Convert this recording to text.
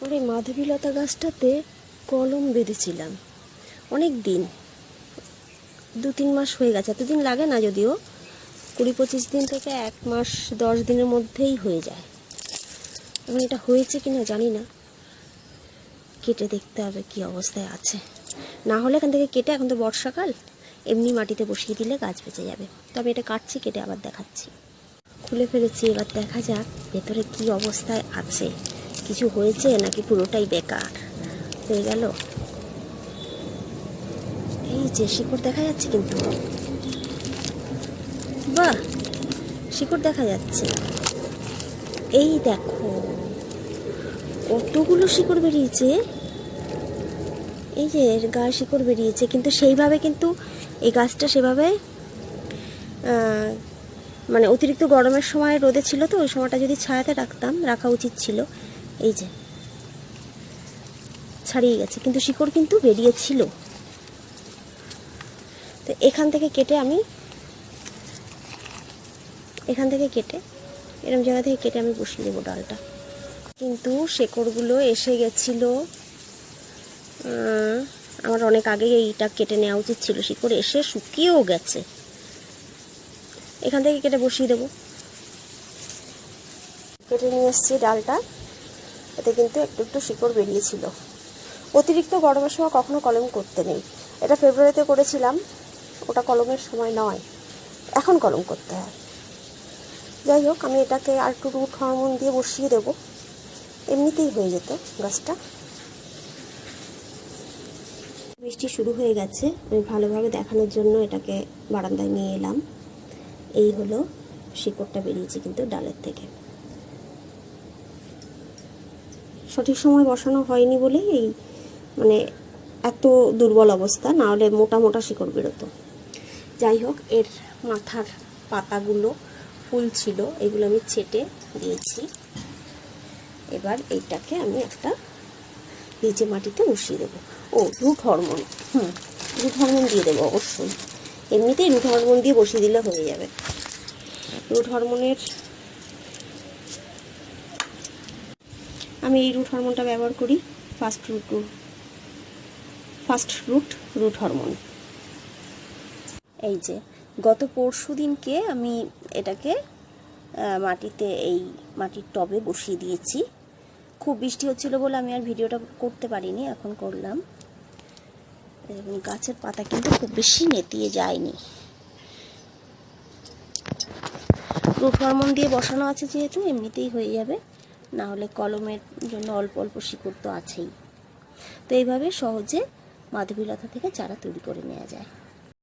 আমার এই মাধবীলতা গাছটাতে কলম বেঁধেছিলাম। অনেক দিন, দু তিন মাস হয়ে গেছে, এতদিন লাগে না যদিও, কুড়ি পঁচিশ দিন থেকে এক মাস দশ দিনের মধ্যেই হয়ে যায়। এখন এটা হয়েছে কি না জানি না। কেটে দেখতে হবে কি অবস্থায় আছে। না হলে এখান থেকে কেটে, এখন তো বর্ষাকাল, এমনি মাটিতে বসিয়ে দিলে গাছ বেঁচে যাবে। তবে এটা কাটছি, কেটে আবার দেখাচ্ছি। খুলে ফেলেছি, এবার দেখা যাক ভেতরে কি অবস্থায় আছে। কিছু হয়েছে নাকি পুরোটাই বেকার? হয়ে গেল? এই যে শিকড় দেখা যাচ্ছে কিন্তু। বাহ, শিকড় দেখা যাচ্ছে। এই দেখো, কতগুলো শিকড় বেরিয়েছে? এই যে গায়ে শিকড় বেরিয়েছে, কিন্তু সেইভাবে কিন্তু এই গাছটা সেভাবে মানে অতিরিক্ত গরমের সময় রোদে ছিল তো, ওই সময়টা যদি ছায়াতে রাখতাম, রাখা উচিত ছিল। এই যে। ছাড়িয়ে গেছে, কিন্তু শিকড় কিন্তু বেরিয়েছিল। তো এখান থেকে কেটে আমি, এখান থেকে কেটে এরকম জায়গা থেকে কেটে আমি বসিয়ে দেবো ডালটা। কিন্তু শেকড়গুলো এসে গেছিল আমার অনেক আগে এইটা কেটে নেওয়া উচিত ছিল, শিকড় এসে শুকিয়েও গেছে। এখান থেকে কেটে বসিয়ে দেবো। কেটে নিয়ে এসেছি ডালটা। এতে কিন্তু একটু একটু শিকড় বেরিয়েছিল অতিরিক্ত গরমের সময় কখনো কলম করতে নেই। এটা ফেব্রুয়ারিতে করেছিলাম, ওটা কলমের সময় নয়। এখন কলম করতে হয়। যাই হোক, আমি এটাকে আর একটু রুট হরমোন দিয়ে বসিয়ে দেব। এমনিতেই হয়ে যেত গাছটা। বৃষ্টি শুরু হয়ে গেছে। আমি ভালোভাবে দেখানোর জন্য এটাকে বারান্দায় নিয়ে এলাম। এই হলো শিকড়টা বেরিয়েছে কিন্তু ডালের থেকে। সঠিক সময় বসানো হয়নি বলেই এই মানে এত দুর্বল অবস্থা, না হলে মোটা মোটা শিকড় বেরোতো। যাই হোক, এর মাথার পাতাগুলো ফুল ছিল, এগুলো আমি ছেটে দিয়েছি। এবার এইটাকে আমি একটা নিচে মাটিতে বসিয়ে দেবো। ও, রুট হরমোন। হুম, রুট হরমোন দিয়ে দেবো অবশ্যই। এমনিতেই রুট হরমোন দিয়ে বসিয়ে দিলে হয়ে যাবে। রুট হরমোনের আমি এই রুট হরমোনটা ব্যবহার করি first root root first root root hormone এই যে, গত পরশু দিনকে আমি এটাকে মাটিতে এই মাটির টবে বসিয়ে দিয়েছি। খুব বৃষ্টি হচ্ছিল বলে আমি আর ভিডিওটা করতে পারিনি, এখন করলাম। এবং গাছের পাতা কিন্তু খুব বেশি নেতিয়ে যায়নি। রুট হরমোন দিয়ে বসানো আছে যেহেতু, এমনিতেই হয়ে যাবে। না হলে কলমের জন্য অল্প অল্প শিকড় তো আছেই। তো এইভাবে সহজে মাধবীলতা থেকে চারা তৈরি করে নেওয়া যায়।